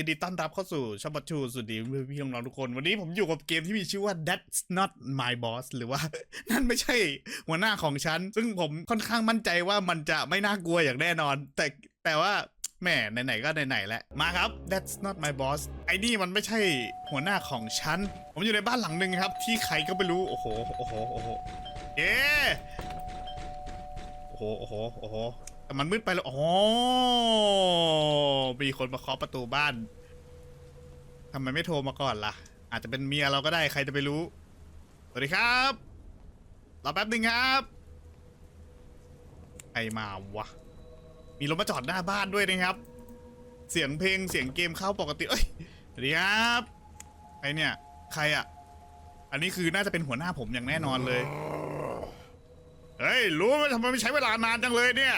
ยินดีต้อนรับเข้าสู่ชอปชูสุดดีเพื่อนพี่น้องๆทุกคน วันนี้ผมอยู่กับเกมที่มีชื่อว่า That's not my boss หรือว่า นั่นไม่ใช่หัวหน้าของฉัน ซึ่งผมค่อนข้างมั่นใจว่ามันจะไม่น่ากลัวอย่างแน่นอน แต่แต่ว่าแม่ไหนๆก็ไหนๆแล้วมาครับ That's not my boss ไอ้นี่มันไม่ใช่หัวหน้าของฉัน ผมอยู่ในบ้านหลังหนึ่งครับ ที่ใครก็ไม่รู้ โอ้โหโอ้โหโอ้โหเอ๊ะโอ้โหโอ้โหโอ้โห แต่มันมืดไปแล้ว อ๋อ มีคนมาเคาะประตูบ้าน ทำไมไม่โทรมาก่อนล่ะ อาจจะเป็นเมียเราก็ได้ ใครจะไปรู้ สวัสดีครับ รอแป๊บหนึ่งครับ ใครมาวะ มีรถมาจอดหน้าบ้านด้วยนะครับ เสียงเพลงเสียงเกมเข้าปกติ เอ้ย สวัสดีครับ ใครเนี่ย ใครอะอันนี้คือน่าจะเป็นหัวหน้าผมอย่างแน่นอนเลย เฮ้ย รู้ไหมทำไมไม่ใช้เวลานานจังเลยเนี่ย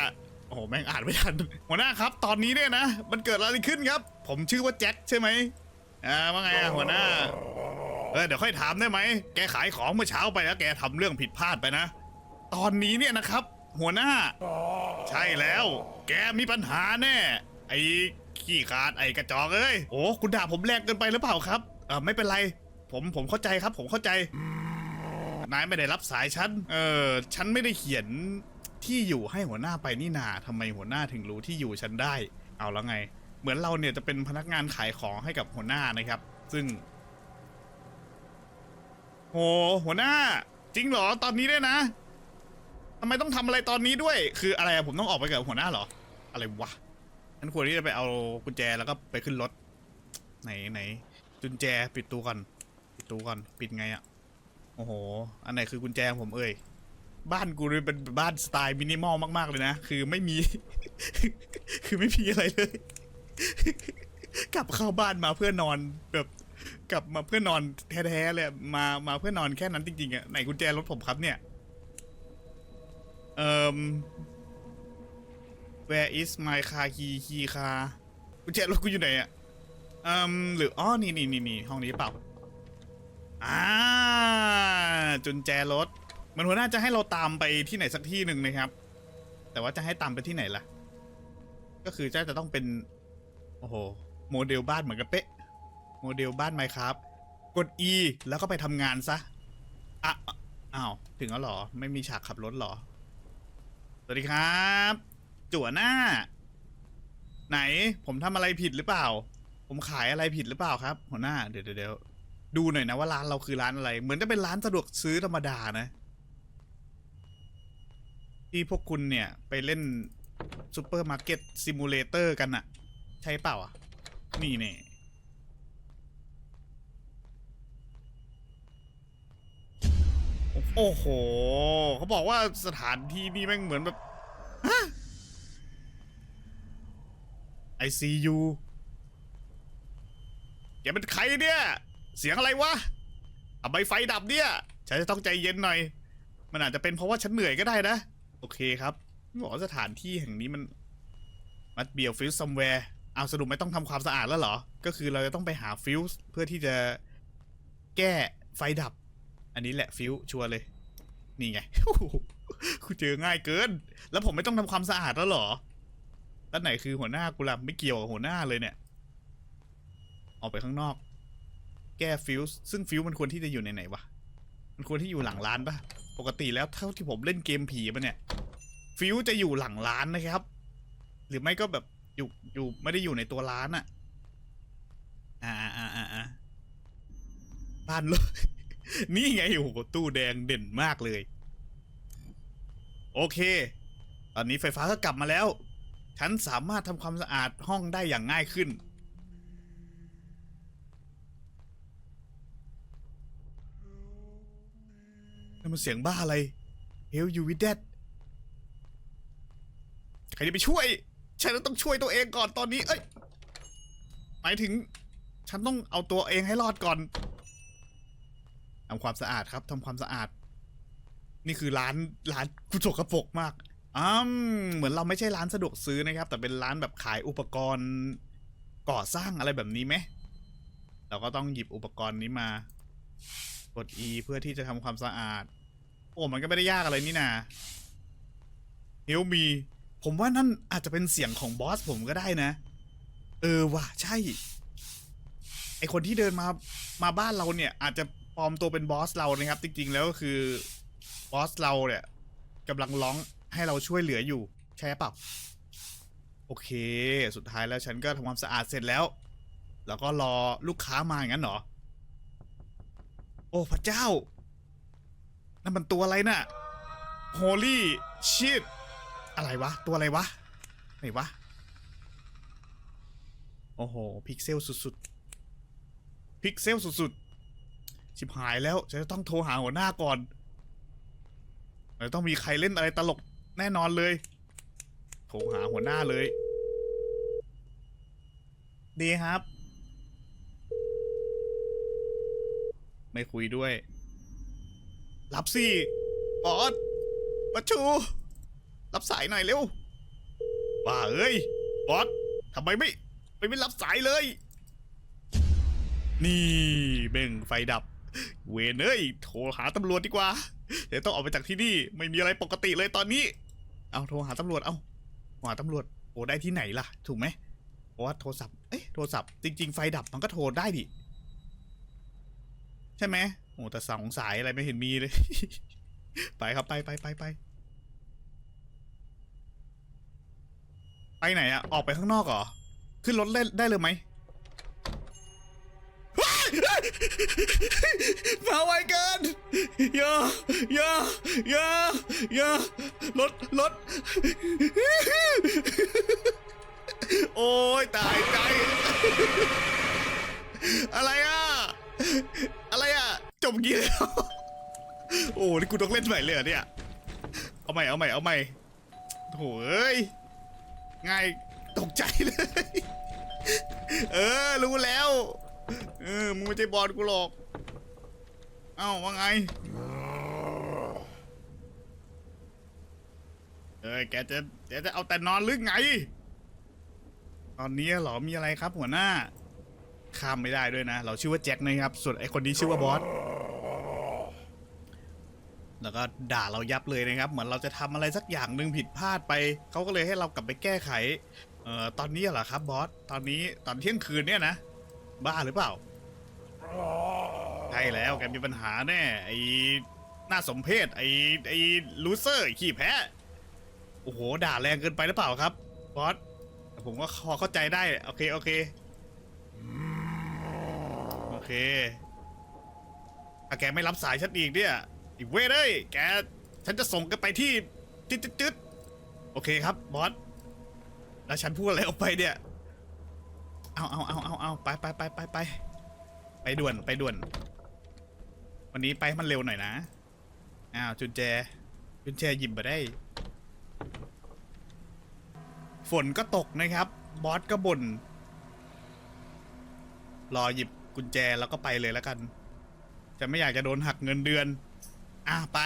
โอ้โหแม่งอ่านไม่ทันหัวหน้าครับ ตอนนี้เนี่ยนะ มันเกิดอะไรขึ้นครับ ผมชื่อว่าแจ็คใช่ไหมอ่าว่าไงอะหัวหน้าเออเดี๋ยวค่อยถามได้ไหมแกขายของเมื่อเช้าไปแล้วแกทำเรื่องผิดพลาดไปนะ ตอนนี้เนี่ยนะครับ หัวหน้า ใช่แล้ว แกมีปัญหาแน่ไอ้ขี้ขาดไอ้กระจอกเอ้ยโอ้คุณด่าผมแรงเกินไปหรือเปล่าครับเออไม่เป็นไร ผมผมเข้าใจครับ ผมเข้าใจนายไม่ได้รับสายฉัน เออ ฉันไม่ได้เขียน ที่อยู่ให้หัวหน้าไปนี่นาทำไมหัวหน้าถึงรู้ที่อยู่ฉันได้ เอาแล้วไง เหมือนเราเนี่ยจะเป็นพนักงานขายของให้กับหัวหน้านะครับ ซึ่งโหหัวหน้า จริงเหรอตอนนี้ด้วยนะทำไมต้องทำอะไรตอนนี้ด้วย คืออะไรอะผมต้องออกไปกับหัวหน้าเหรอ อะไรวะฉันควรที่จะไปเอากุญแจแล้วก็ไปขึ้นรถ ไหนไหนกุญแจปิดตู้ก่อนปิดตู้ก่อนปิดไงอะโอ้โห อันไหนคือกุญแจผมเอ่ย บ้านกูเลยเป็นบ้านสไตล์มินิมอลมาก ๆ เลยนะ คือไม่มี คือไม่มีอะไรเลย กลับเข้าบ้านมาเพื่อนอนแบบกลับมาเพื่อนอนแท้ๆเลยมามาเพื่อนอนแค่นั้นจริงๆอะไหนกุญแจรถผมครับเนี่ยเอ่อ where is my car key key car กุญแจรถกูอยู่ไหนอะเอ่มหรืออ๋อนี่นี่นี่นี่ห้องนี้เปล่าอ่าจุญแจรถ เหมันหัวหน้าจะให้เราตามไปที่ไหนสักที่หนึ่งนะครับ แต่ว่าจะให้ตามไปที่ไหนล่ะ ก็คือจะจะต้องเป็น โอ้โห โมเดลบ้านเหมือนกันเป๊ะ โมเดลบ้านไหมครับ กด E แล้วก็ไปทำงานซะอะอ้าว ถึงแล้วหรอ ไม่มีฉากขับรถหรอ สวัสดีครับ จั่วหน้า ไหน ผมทำอะไรผิดหรือเปล่า ผมขายอะไรผิดหรือเปล่าครับ หัวหน้า เดี๋ยวเดี๋ยวดูหน่อยนะว่าร้านเราคือร้านอะไร เหมือนจะเป็นร้านสะดวกซื้อธรรมดานะ ที่พวกคุณเนี่ยไปเล่นซูเปอร์มาร์เก็ตซิมูเลเตอร์กันอะใช่เปล่าอะนี่เนี่ยโอ้โห เขาบอกว่าสถานที่นี่แม่งเหมือนแบบฮะ I see you แกเป็นใครเนี่ย เสียงอะไรวะทำไมไฟดับเนี่ย ฉันจะต้องใจเย็นหน่อย มันอาจจะเป็นเพราะว่าฉันเหนื่อยก็ได้นะ โอเคครับบอกว่าสถานที่แห่งนี้มันมัดเบียวฟิวซัมแวร์เอาสรุปไม่ต้องทำความสะอาดแล้วเหรอ ก็คือเราจะต้องไปหาฟิวส์เพื่อที่จะแก้ไฟดับ อันนี้แหละฟิวชัวร์เลย นี่ไงโอ้โหกูเจอง่ายเกิน แล้วผมไม่ต้องทำความสะอาดแล้วเหรอแล้วไหนคือหัวหน้ากูล่ะไม่เกี่ยวกับหัวหน้าเลยเนี่ย ออกไปข้างนอก แก้ฟิวส์ซึ่งฟิวส์มันควรที่จะอยู่ในไหนวะ มันควรที่อยู่หลังร้านปะ ปกติแล้วเท่าที่ผมเล่นเกมผีมาเนี่ย ฟิวจะอยู่หลังร้านนะครับ หรือไม่ก็แบบอยู่อยู่ไม่ได้อยู่ในตัวร้านอะอ่าอ่าอ่าอ่าบ้านเลยนี่ไงโอ้โหตู้แดงเด่นมากเลย โอเค ตอนนี้ไฟฟ้าก็กลับมาแล้ว ฉันสามารถทำความสะอาดห้องได้อย่างง่ายขึ้น มันเสียงบ้าอะไร Hell you with that ใครจะไปช่วย ฉันต้องช่วยตัวเองก่อนตอนนี้ เอ้ย หมายถึง ฉันต้องเอาตัวเองให้รอดก่อนทำความสะอาดครับทำความสะอาด นี่คือร้านร้านกุศกระปกมากอืมเหมือนเราไม่ใช่ร้านสะดวกซื้อนะครับ แต่เป็นร้านแบบขายอุปกรณ์ก่อสร้างอะไรแบบนี้ไหมเราก็ต้องหยิบอุปกรณ์นี้มากด E เพื่อที่จะทำความสะอาด อ้มันก็ไม่ได้ยากอะไรนี่นาเฮลมี ผมว่านั่นอาจจะเป็นเสียงของบอสผมก็ได้นะ เออว่ะใช่ ไอคนที่เดินมามาบ้านเราเนี่ย อาจจะปลอมตัวเป็นบอสเรานะครับ จริง ๆ แล้วก็คือบอสเราเนี่ยกำลังร้องให้เราช่วยเหลืออยู่ ใช่เปล่าโอเค สุดท้ายแล้วฉันก็ทำความสะอาดเสร็จแล้ว แล้วก็รอลูกค้ามาอย่างนั้นเหรอ โอ้พระเจ้า นั่นมันตัวอะไรน่ะ Holy shit อะไรวะ ตัวอะไรวะ ไหนวะ โอ้โห พิกเซลสุดๆ พิกเซลสุดๆ ชิบหายแล้วจะต้องโทรหาหัวหน้าก่อนมันต้องมีใครเล่นอะไรตลกแน่นอนเลย โทรหาหัวหน้าเลย ดีครับ ไม่คุยด้วย รับสิบอสปัชชู รับสายหน่อยเร็วบ้าเอ้ยบอสทำไมไม่ไม่ไม่รับสายเลย นี่เบ่งไฟดับ เวนเอ้ยโทรหาตำรวจดีกว่า เดี๋ยวต้องออกไปจากที่นี่ ไม่มีอะไรปกติเลยตอนนี้ เอาโทรหาตำรวจเอาหาตำรวจโทรได้ที่ไหนล่ะ ถูกไหมเพราะว่าโทรศัพท์เอ๊ะโทรศัพท์จริง ๆ ไฟดับมันก็โทรได้ดิ ใช่ไหมโอ้แต่สองสายอะไรไม่เห็นมีเลย ไปครับไปไปไปไปไปไหนอะออกไปข้างนอกเหรอ ขึ้นรถได้ได้เลยไหมมาไวเกินอย่าอย่าอย่าอย่ารถรถโอ้ยตายใจอะไรอะ อะไรอะ จบกี่แล้ว โอ้นี่กูต้องเล่นใหม่เลยเนี่ย เอาใหม่ เอาใหม่ เอาใหม่โถเอ้ย ง่ายตกใจเลย เออ รู้แล้ว เออ มึงไม่ใช่บอลกูหรอก เอ้าว่าไง เออแกจะแกจะเอาแต่นอนหรือไง ตอนนี้เหรอ มีอะไรครับหัวหน้า ข้ามไม่ได้ด้วยนะ เราชื่อว่าแจ็คนะครับ ส่วนไอคนนี้ชื่อว่าบอส แล้วก็ด่าเรายับเลยนะครับ เหมือนเราจะทำอะไรสักอย่างหนึ่งผิดพลาดไป เขาก็เลยให้เรากลับไปแก้ไข เอ่อ ตอนนี้เหรอครับบอส ตอนนี้ตอนเที่ยงคืนเนี่ยนะ บ้าหรือเปล่า ใช่แล้วแกมีปัญหาแน่ไอ้น่าสมเพชไอไอลูเซอร์ขี้แพ้โอ้โห ด่าแรงเกินไปหรือเปล่าครับบอสผมก็พอเข้าใจได้ โอเค โอเค เคถ้าแกไม่รับสายฉันอีกเนี่ย อีกเว้ยเลยแก ฉันจะส่งแกไปที่จึ๊ดจึ๊ดโอเคครับบอส แล้วฉันพูดอะไรออกไปเนี่ย เอาเอาเอาเอาเอาไปไปไปไปไปไปด่วนไปด่วน วันนี้ไปให้มันเร็วหน่อยนะ อ้าวจุนแจจุนแจหยิบมาได้ ฝนก็ตกนะครับ บอสก็บ่นรอหยิบ กุญแจแล้วก็ไปเลยแล้วกัน จะไม่อยากจะโดนหักเงินเดือน อะไป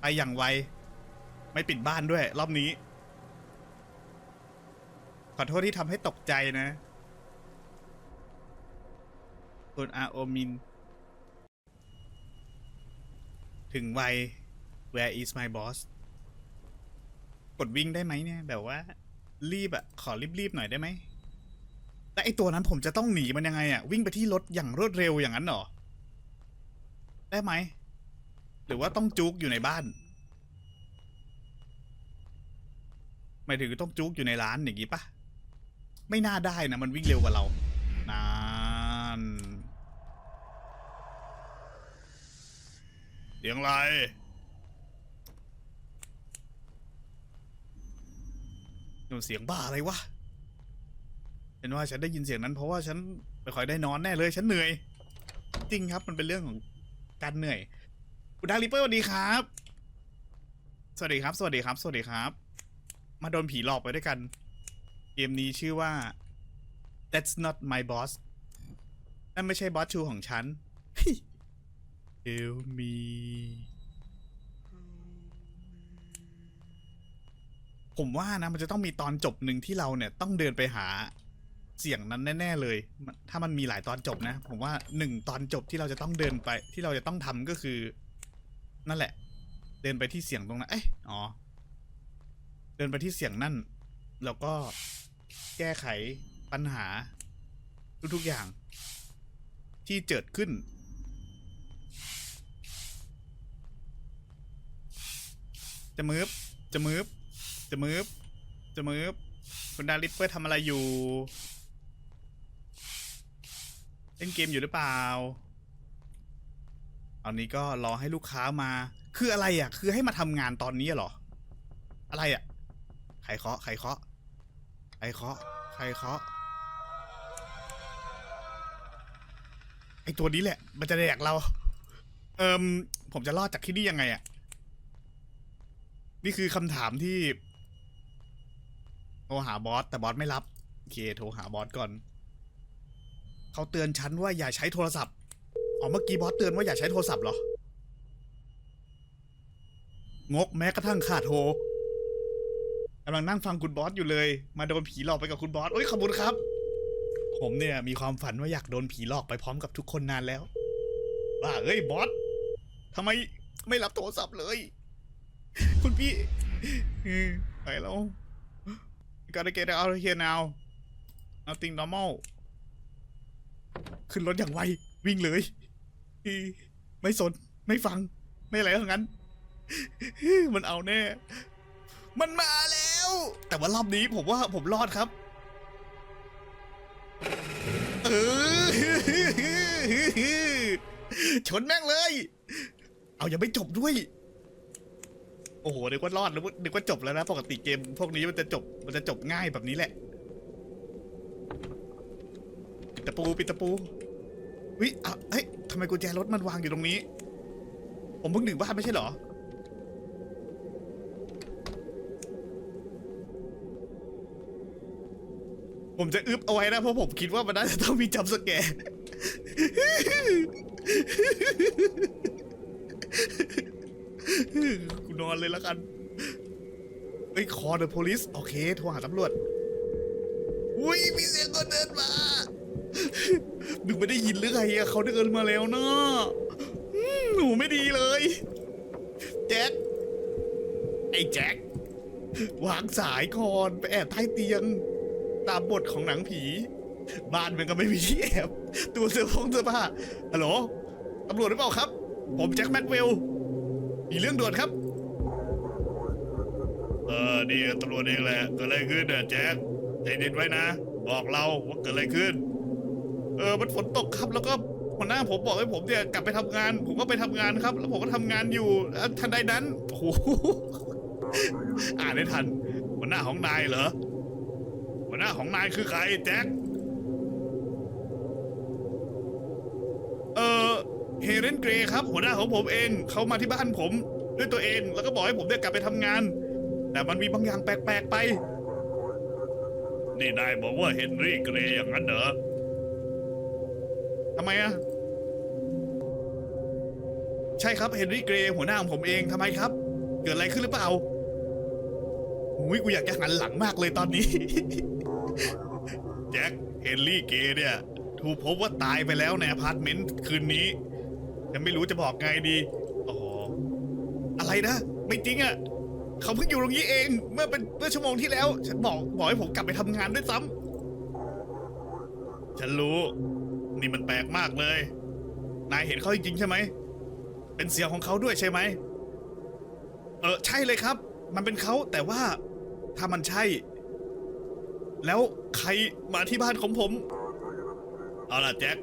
ไปอย่างไว ไม่ปิดบ้านด้วย รอบนี้ ขอโทษที่ทำให้ตกใจนะ คุณอาโอมิน ถึงไว where is my boss กดวิ่งได้ไหมเนี่ย แบบว่า รีบอะขอรีบๆหน่อยได้ไหม แต่ไอตัวนั้นผมจะต้องหนีมันยังไงอะวิ่งไปที่รถอย่างรวดเร็วอย่างนั้นเหรอ ได้ไหม หรือว่าต้องจุกอยู่ในบ้านหมายถึงต้องจุกอยู่ในร้านอย่างงี้ปะไม่น่าได้นะ มันวิ่งเร็วกว่าเรานานเสียงอะไรนู่นเสียงบ้าอะไรวะ เป็นว่าฉันได้ยินเสียงนั้นเพราะว่าฉันไม่ค่อยได้นอนแน่เลย ฉันเหนื่อย จริงครับ มันเป็นเรื่องของการเหนื่อยคุณดาริเปอร์สวัสดีครับ สวัสดีครับ สวัสดีครับ สวัสดีครับ มาโดนผีหลอกไปด้วยกัน เกมนี้ชื่อว่า That's not my boss นั่นไม่ใช่บอสชูของฉัน Help me ผมว่านะมันจะต้องมีตอนจบหนึ่งที่เราเนี่ยต้องเดินไปหา เสียงนั้นแน่ ๆ เลย ถ้ามันมีหลายตอนจบนะ ผมว่าหนึ่งตอนจบที่เราจะต้องเดินไป ที่เราจะต้องทำก็คือ นั่นแหละ เดินไปที่เสียงตรงนั้น เอ้ยอ๋อ เดินไปที่เสียงนั่น แล้วก็แก้ไขปัญหา ทุกๆอย่าง ที่เจิดขึ้นจะมืบจะมืบจะมืบจะมืบคุณดาริปเปอร์ทำอะไรอยู่ เล่นเกมอยู่หรือเปล่าเอานี้ก็รอให้ลูกค้ามา คืออะไรอะ คือให้มาทำงานตอนนี้เหรอ อะไรอะใครเคาะใครเคาะใครเคาะใครเคาะไอตัวนี้แหละ มันจะแดกเรา เอิมผมจะรอดจากที่นี่ยังไงอะ นี่คือคำถามที่โทรหาบอสแต่บอสไม่รับ โอเค โทรหาบอสก่อน เขาเตือนฉันว่าอย่าใช้โทรศัพท์อ๋อเมื่อกี้บอสเตือนว่าอย่าใช้โทรศัพท์เหรองกแม้กระทั่งขาดโทรกำลังนั่งฟังคุณบอสอยู่เลย มาโดนผีหลอกไปกับคุณบอสโอ้ยขอบคุณครับ ผมเนี่ยมีความฝันว่าอยากโดนผีหลอกไปพร้อมกับทุกคนนานแล้วว่าเอ้ยบอสทำไมไม่รับโทรศัพท์เลย คุณพี่ไปแล้ว gotta get out of here now nothing normal ขึ้นรถอย่างไว วิ่งเลย ไม่สน ไม่ฟัง ไม่อะไรทั้งนั้น มันเอาแน่ มันมาแล้ว แต่ว่ารอบนี้ผมว่าผมรอดครับเออชนแม่งเลย เอายังไม่จบด้วย โอ้โหนึกว่ารอดนึกว่านึกว่าจบแล้วนะ ปกติเกม พวกนี้มันจะจบ มันจะจบง่ายแบบนี้แหละ ปิด ตะปูปิดตะปูวิอะเฮ้ยทำไมกุญแจรถมันวางอยู่ตรงนี้ ผมเพิ่งถึงบ้านไม่ใช่เหรอ ผมจะอึบเอาไว้นะเพราะผมคิดว่ามันน่าจะต้องมีจัมป์สแกร์กูนอนเลยล้วกันเฮ้ยคอเดอะโพลิสโอเค โทรหาตำรวจ อุ้ยมีเสียงคนเดินมา ดูไม่ได้ยินหรือไงอะเขาเดินมาแล้วนะอืมหนูไม่ดีเลย แจ็ค ไอ้แจ็ควางสายก่อนไปแอบใต้เตียง ตามบทของหนังผี บ้านมันก็ไม่มีที่แอบตัวเสื้อผงเสื้อผ้าฮัลโหลตำรวจหรือเปล่าครับ ผมแจ็คแม็กเวลมีเรื่องด่วนครับ เออนี่ตำรวจเองแหละเกิดอะไรขึ้นเนี่ยแจ็คใจเย็นไว้นะ บอกเราว่าเกิดอะไรขึ้น เออมันฝนตกครับแล้วก็หัวหน้าผมบอกให้ผมเนี่ยกลับไปทำงาน ผมก็ไปทำงานครับ แล้วผมก็ทำงานอยู่ทันใดนั้นโอ้โห อ่านได้ทันหัวหน้าของนายเหรอหัวหน้าของนายคือใครแจ็คเออเฮเลนเกรย์ครับ หัวหน้าของผมเองเขามาที่บ้านผม ด้วยตัวเองแล้วก็บอกให้ผมเนี่ยกลับไปทำงาน แต่มันมีบางอย่างแปลกๆไป นี่นายบอกว่าเฮนรี่เกรย์อย่างนั้นเหรอ ทำไมอะใช่ครับเฮนรี่เกรย์หัวหน้าของผมเองทำไมครับ เกิดอะไรขึ้นหรือเปล่าอุ้ยกูอยากจะหันหลังมากเลยตอนนี้ แจ็คเฮนรี่เกย์เนี่ย ถูกพบว่าตายไปแล้วในอพาร์ตเมนต์คืนนี้ยังไม่รู้จะบอกไงดีอ๋ออะไรนะ ไม่จริงอะ่ะเขาเพิ่งอยู่ตรงนี้เองเมื่อเป็นเมื่อชั่วโมงที่แล้ว ฉันบอกบอกให้ผมกลับไปทำงานด้วยซ้ำฉันรู้ นี่มันแปลกมากเลย นายเห็นเขาจริงๆใช่ไหม เป็นเสียงของเขาด้วยใช่ไหม เออใช่เลยครับ มันเป็นเขาแต่ว่าถ้ามันใช่ แล้วใครมาที่บ้านของผม เอาล่ะแจ็ค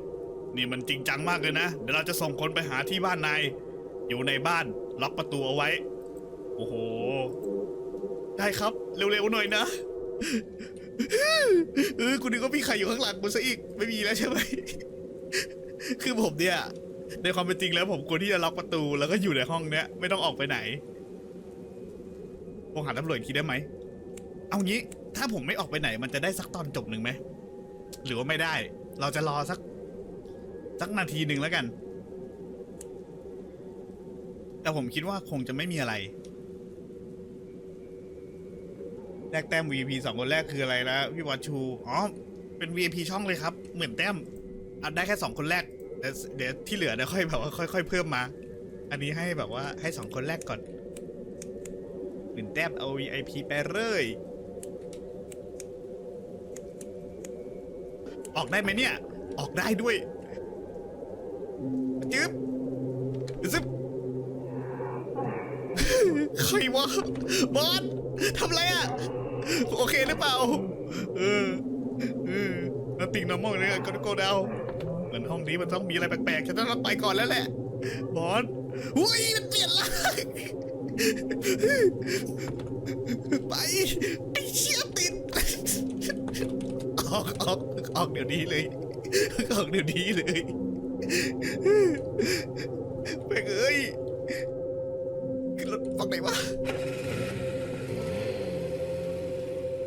นี่มันจริงจังมากเลยนะ เดี๋ยวเราจะส่งคนไปหาที่บ้านนาย อยู่ในบ้านล็อกประตูเอาไว้ โอ้โห ได้ครับ เร็วๆหน่อยนะ เออคุณนึกว่ามีใครอยู่ข้างหลังกูซะอีกไม่มีแล้วใช่ไหม คือผมเนี่ย ในความเป็นจริงแล้วผมควรที่จะล็อกประตูแล้วก็อยู่ในห้องเนี้ยไม่ต้องออกไปไหนผมหาตำรวจอีกทีได้ไหม เอางี้ ถ้าผมไม่ออกไปไหน มันจะได้สักตอนจบหนึ่งไหม หรือว่าไม่ได้ เราจะรอสัก สักนาทีหนึ่งแล้วกัน แต่ผมคิดว่าคงจะไม่มีอะไร แลกแต้ม VIP สองคนแรกคืออะไรนะพี่วัชชู อ๋อ เป็น VIP ช่องเลยครับเหมือนแต้มอะได้แค่สองคนแรกเดี๋ยวที่เหลือเดี๋ยวค่อยแบบว่าค่อยๆเพิ่มมา อันนี้ให้แบบว่าให้สองคนแรกก่อนหมื่นแต้มเอา VIP ไปเลย ออกได้ไหมเนี่ย ออกได้ด้วยจึ๊บซึบใครวะบอสทำไรอะ โอเคหรือเปล่า เออ เออนาติงนอร์มอลเนี่ยก็โกดาวเหมือนห้องนี้มันต้องมีอะไรแปลกๆ ฉันต้องไปก่อนแล้วแหละ บอสอุ้ยมันเปลี่ยนร่างไปไอ้เชี่ยติด ออกออกออกเดี๋ยวนี้เลย ออกเดี๋ยวนี้เลย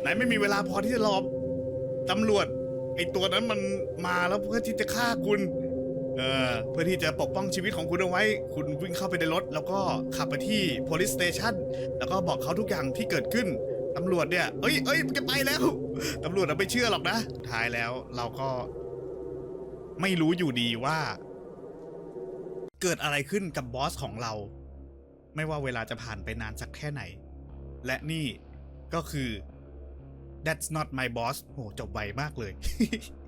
ไหนไม่มีเวลาพอที่จะรอตำรวจไอตัวนั้นมันมาแล้วเพื่อที่จะฆ่าคุณ เออเพื่อที่จะปกป้องชีวิตของคุณเอาไว้ คุณวิ่งเข้าไปในรถ แล้วก็ขับไปที่ police station แล้วก็บอกเขาทุกอย่างที่เกิดขึ้นตำรวจเนี่ยเอ้ยเอ้ยมันจะไปแล้วตำรวจเราไม่เชื่อหรอกนะท้ายแล้วเราก็ ไม่รู้อยู่ดีว่า เกิดอะไรขึ้นกับบอสของเรา ไม่ว่าเวลาจะผ่านไปนานสักแค่ไหน และนี่ก็คือ that's not my boss โหจบไวมากเลย